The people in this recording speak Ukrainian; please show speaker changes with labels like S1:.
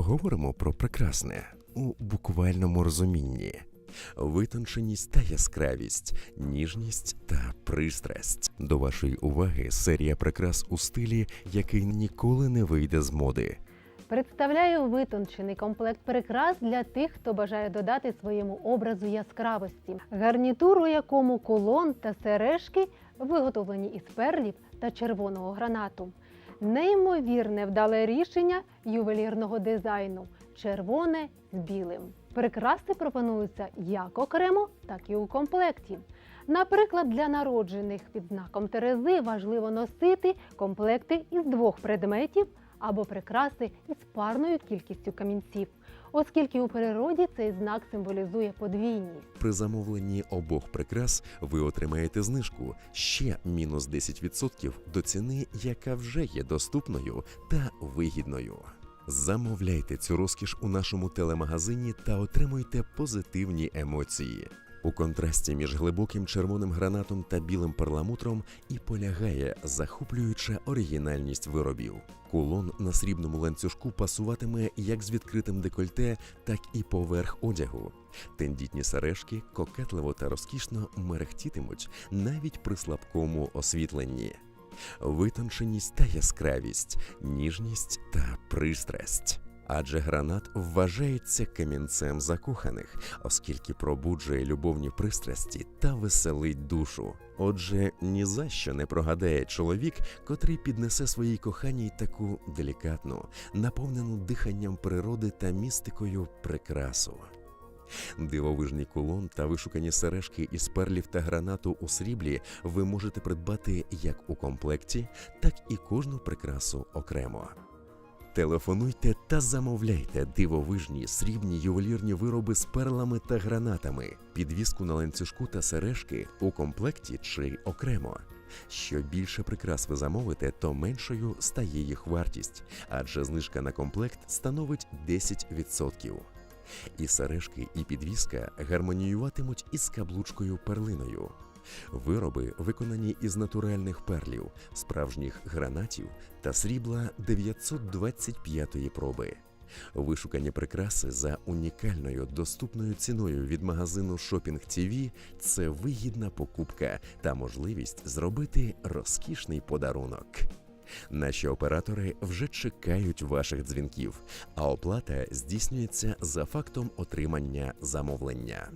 S1: Поговоримо про прекрасне у буквальному розумінні. Витонченість та яскравість, ніжність та пристрасть. До вашої уваги серія прикрас у стилі, який ніколи не вийде з моди.
S2: Представляю витончений комплект прикрас для тих, хто бажає додати своєму образу яскравості. Гарнітур, у якому кулон та сережки виготовлені із перлів та червоного гранату. Неймовірне вдале рішення ювелірного дизайну червоне з білим. Прикраси пропонуються як окремо, так і у комплекті. Наприклад, для народжених під знаком Терези важливо носити комплекти із двох предметів або прикраси із парною кількістю камінців, оскільки у природі цей знак символізує подвійність.
S1: При замовленні обох прикрас ви отримаєте знижку ще мінус 10% до ціни, яка вже є доступною та вигідною. Замовляйте цю розкіш у нашому телемагазині та отримуйте позитивні емоції. У контрасті між глибоким червоним гранатом та білим перламутром і полягає захоплююча оригінальність виробів. Кулон на срібному ланцюжку пасуватиме як з відкритим декольте, так і поверх одягу. Тендітні сережки кокетливо та розкішно мерехтітимуть навіть при слабкому освітленні. Витонченість та яскравість, ніжність та пристрасть. Адже гранат вважається камінцем закоханих, оскільки пробуджує любовні пристрасті та веселить душу. Отже, ні за що не прогадає чоловік, котрий піднесе своїй коханій таку делікатну, наповнену диханням природи та містикою прикрасу. Дивовижний кулон та вишукані сережки із перлів та гранату у сріблі ви можете придбати як у комплекті, так і кожну прикрасу окремо. Телефонуйте та замовляйте дивовижні срібні ювелірні вироби з перлами та гранатами, підвіску на ланцюжку та сережки у комплекті чи окремо. Що більше прикрас ви замовите, то меншою стає їх вартість, адже знижка на комплект становить 10%. І сережки, і підвіска гармоніюватимуть із каблучкою перлиною. Вироби виконані із натуральних перлів, справжніх гранатів та срібла 925-ї проби. Вишукані прикраси за унікальною доступною ціною від магазину Shopping TV – це вигідна покупка та можливість зробити розкішний подарунок. Наші оператори вже чекають ваших дзвінків, а оплата здійснюється за фактом отримання замовлення.